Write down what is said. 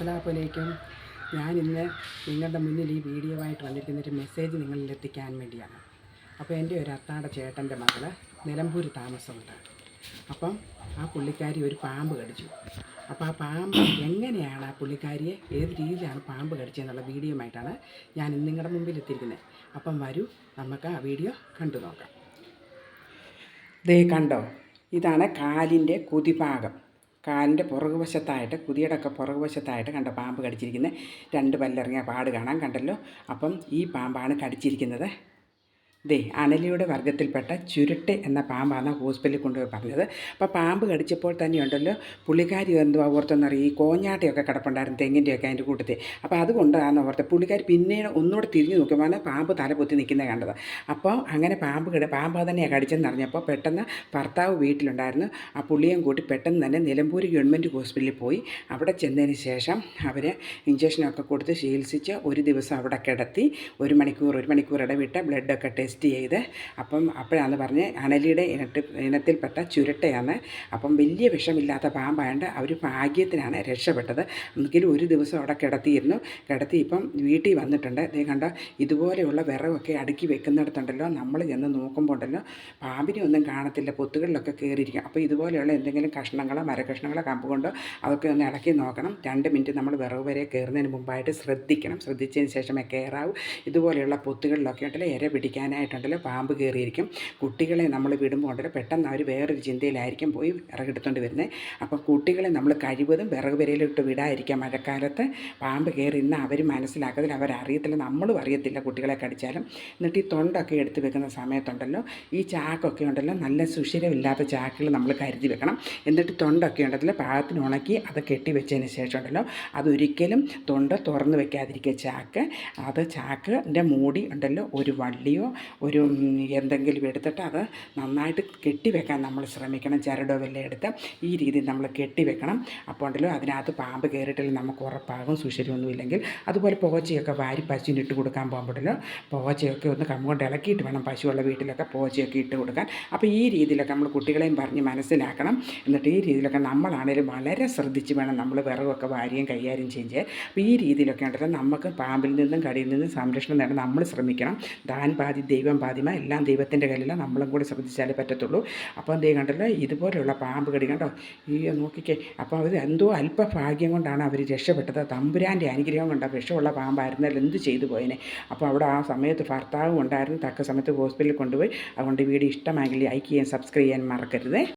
അസ്സലാമലൈക്കും. ഞാൻ ഇന്ന് നിങ്ങളുടെ മുന്നിൽ ഈ വീഡിയോ ആയിട്ട് വന്നിരിക്കുന്ന ഒരു മെസ്സേജ് നിങ്ങളിൽ എത്തിക്കാൻ വേണ്ടിയാണ്. അപ്പോൾ എന്റെ ഒരു അത്താടെ ചേട്ടന്റെ മകൾ നിലമ്പൂർ താമസമുണ്ട്. അപ്പം ആ പുള്ളിക്കാരി ഒരു പാമ്പ് കടിച്ചു. അപ്പോൾ ആ പാമ്പ് എങ്ങനെയാണ് ആ പുള്ളിക്കാരിയെ ഏത് രീതിയിലാണ് പാമ്പ് കടിച്ചതെന്നുള്ള ആയിട്ടാണ് ഞാൻ ഇന്ന് നിങ്ങളുടെ മുമ്പിൽ എത്തിയിരിക്കുന്നത്. അപ്പം വരൂ നമുക്ക് ആ വീഡിയോ കണ്ടു നോക്കാം. ദേ കണ്ടോ ഇതാണ് കാലിന്റെ കുതിഭാഗം. കാലിന്റെ പുറകുവശത്തായിട്ട് കുതിയടൊക്കെ പുറകു പുറകുവശത്തായിട്ട് കണ്ട പാമ്പ് കടിച്ചിരിക്കുന്നത് രണ്ട് പല്ലിറങ്ങിയ പാട് കാണാൻ കണ്ടല്ലോ. അപ്പം ഈ പാമ്പാണ് കടിച്ചിരിക്കുന്നത്. ദേ അണലിയുടെ വർഗത്തിൽപ്പെട്ട ചുരുട്ട് എന്ന പാമ്പാണ് ഹോസ്പിറ്റലിൽ കൊണ്ടുപോയി പറഞ്ഞത്. അപ്പോൾ പാമ്പ് കടിച്ചപ്പോൾ തന്നെയുണ്ടല്ലോ പുള്ളിക്കാരി എന്തുവാ ഓർത്തെന്നറിയ? ഈ കോഞ്ഞാട്ടയൊക്കെ കിടപ്പുണ്ടായിരുന്നു തെങ്ങിന്റെയൊക്കെ അതിന്റെ കൂട്ടത്തിൽ. അപ്പോൾ അതുകൊണ്ടാണ് ഓർത്തത് പുള്ളിക്കാരി പിന്നീട് ഒന്നുകൂടെ തിരിഞ്ഞു നോക്കുമ്പോൾ പാമ്പ് തല പൊത്തി നിൽക്കുന്നത് കണ്ടത്. അപ്പോൾ അങ്ങനെ പാമ്പ് കിട പാമ്പ് തന്നെയാണ് കടിച്ചെന്ന് അറിഞ്ഞപ്പോൾ പെട്ടെന്ന് ഭർത്താവ് വീട്ടിലുണ്ടായിരുന്നു. ആ പുള്ളിയും കൂട്ടി പെട്ടെന്ന് തന്നെ നിലമ്പൂർ ഗവൺമെന്റ് ഹോസ്പിറ്റലിൽ പോയി. അവിടെ ചെന്നതിന് ശേഷം അവർ ഇഞ്ചക്ഷനൊക്കെ കൊടുത്ത് ചികിത്സിച്ച് ഒരു ദിവസം അവിടെ കിടത്തി ഒരു മണിക്കൂർ ഒരു മണിക്കൂർ ഇടവിട്ട് ബ്ലഡൊക്കെ ടെസ്റ്റ് ചെയ്ത് അപ്പം അപ്പോഴാണ് പറഞ്ഞ് അണലിയുടെ ഇനത്തിൽ ഇനത്തിൽപ്പെട്ട ചുരട്ടയാണ്. അപ്പം വലിയ വിഷമില്ലാത്ത പാമ്പായതുകൊണ്ട് അവർ ഭാഗ്യത്തിനാണ് രക്ഷപ്പെട്ടത്. എങ്കിലും ഒരു ദിവസം അവിടെ കിടത്തിയിരുന്നു. കിടത്തി ഇപ്പം വീട്ടിൽ വന്നിട്ടുണ്ട്. ഇതേ കണ്ടോ ഇതുപോലെയുള്ള വിറകൊക്കെ അടുക്കി വെക്കുന്നിടത്തുണ്ടല്ലോ. നമ്മൾ ചെന്ന് നോക്കുമ്പോൾ ഉണ്ടല്ലോ പാമ്പിനെ ഒന്നും കാണത്തില്ല. പൊത്തുകളിലൊക്കെ കയറിയിരിക്കും അപ്പോൾ ഇതുപോലെയുള്ള എന്തെങ്കിലും കഷ്ണങ്ങളോ മരകഷ്ണങ്ങളോ കമ്പ് കൊണ്ടോ അതൊക്കെ ഒന്ന് ഇളക്കി നോക്കണം. രണ്ട് മിനിറ്റ് നമ്മൾ വിറക് വരെ കയറുന്നതിന് മുമ്പായിട്ട് ശ്രദ്ധിക്കണം. ശ്രദ്ധിച്ചതിന് ശേഷമേ കയറാവൂ. ഇതുപോലെയുള്ള പൊത്തുകളിലൊക്കെ ഉണ്ടല്ലോ ഇര പിടിക്കാനായിട്ടുണ്ടല്ലോ പാമ്പ് കയറിയിരിക്കും. കുട്ടികളെ നമ്മൾ വിടുമ്പോൾ ഉണ്ടല്ലോ പെട്ടെന്ന് അവർ വേറൊരു ചിന്തയിലായിരിക്കും പോയി വിറകെടുത്തുകൊണ്ട് വരുന്നത് അപ്പോൾ കുട്ടികളെ നമ്മൾ കഴിവതും വിറക് വരയിലിട്ട് വിടാതിരിക്കാം മഴക്കാലത്ത് പാമ്പ് കയറി ഇന്ന് അവർ മനസ്സിലാക്കത്തില്ല അവരറിയത്തില്ല നമ്മളും അറിയത്തില്ല കുട്ടികളെ കടിച്ചാലും. എന്നിട്ട് ഈ തൊണ്ടൊക്കെ എടുത്ത് വെക്കുന്ന സമയത്തുണ്ടല്ലോ ഈ ചാക്കൊക്കെ ഉണ്ടല്ലോ നല്ല സുഷിരമില്ലാത്ത ചാക്കുകൾ നമ്മൾ കരുതി വെക്കണം. എന്നിട്ട് തൊണ്ടൊക്കെ ഉണ്ടല്ലോ പാകത്തിന് ഉണക്കി അത് കെട്ടി വെച്ചതിന് ശേഷം ഉണ്ടല്ലോ അതൊരിക്കലും തൊണ്ട തുറന്ന് വെക്കാതിരിക്കുക. ചാക്ക് അത് ചാക്കിന്റെ മൂടി ഉണ്ടല്ലോ ഒരു വള്ളിയോ ഒരു എന്തെങ്കിലും എടുത്തിട്ട് അത് നന്നായിട്ട് കെട്ടിവെക്കാൻ നമ്മൾ ശ്രമിക്കണം. ചരടോ വെല്ലം എടുത്ത് ഈ രീതിയിൽ നമ്മൾ കെട്ടിവെക്കണം. അപ്പോൾ ഉണ്ടല്ലോ അതിനകത്ത് പാമ്പ് കയറിയിട്ടില്ല നമുക്ക് ഉറപ്പാകും. സുശരിയൊന്നുമില്ലെങ്കിൽ അതുപോലെ പോച്ചയൊക്കെ വാരി പശുവിന് ഇട്ട് കൊടുക്കാൻ പോകുമ്പോഴല്ലോ പോച്ചയൊക്കെ ഒന്ന് കമ്മുകൊണ്ട് ഇളക്കിയിട്ട് വേണം പശുവുള്ള വീട്ടിലൊക്കെ പോച്ചയൊക്കെ ഇട്ട് കൊടുക്കാൻ. അപ്പോൾ ഈ രീതിയിലൊക്കെ നമ്മൾ കുട്ടികളെയും പറഞ്ഞ് മനസ്സിലാക്കണം. എന്നിട്ട് ഈ രീതിയിലൊക്കെ നമ്മളാണേലും വളരെ ശ്രദ്ധിച്ച് വേണം നമ്മൾ വിറകൊക്കെ വാരിയും കൈകാര്യം ചെയ്യുക അപ്പോൾ ഈ രീതിയിലൊക്കെ ഉണ്ടല്ലോ നമുക്ക് പാമ്പിൽ നിന്നും കടിയിൽ നിന്നും സംരക്ഷണം നേടാൻ നമ്മൾ ശ്രമിക്കണം. ദാൻ പാതി ദൈവം പാതിമ എല്ലാം ദൈവത്തിന്റെ കയ്യിലാണ് നമ്മളും കൂടി ശ്രദ്ധിച്ചാലേ പറ്റത്തുള്ളൂ. അപ്പോൾ എന്ത് കണ്ടല്ലോ ഇതുപോലെയുള്ള പാമ്പ് കടി കണ്ടോ? ഈ നോക്കിക്കേ. അപ്പോൾ അവർ എന്തോ അല്പഭാഗ്യം കൊണ്ടാണ് അവർ രക്ഷപ്പെട്ടത്. തമ്പുരാന്റെ അനുഗ്രഹം കൊണ്ടാണ് വിഷമുള്ള പാമ്പായിരുന്നാൽ എന്ത് ചെയ്തു പോയനെ? അപ്പോൾ അവിടെ ആ സമയത്ത് ഭർത്താവും ഉണ്ടായിരുന്നു. തക്ക സമയത്ത് ഹോസ്പിറ്റലിൽ കൊണ്ടുപോയി. അതുകൊണ്ട് വീഡിയോ ഇഷ്ടമായെങ്കിൽ ലൈക്ക് ചെയ്യാൻ സബ്സ്ക്രൈബ് ചെയ്യാൻ മറക്കരുത്.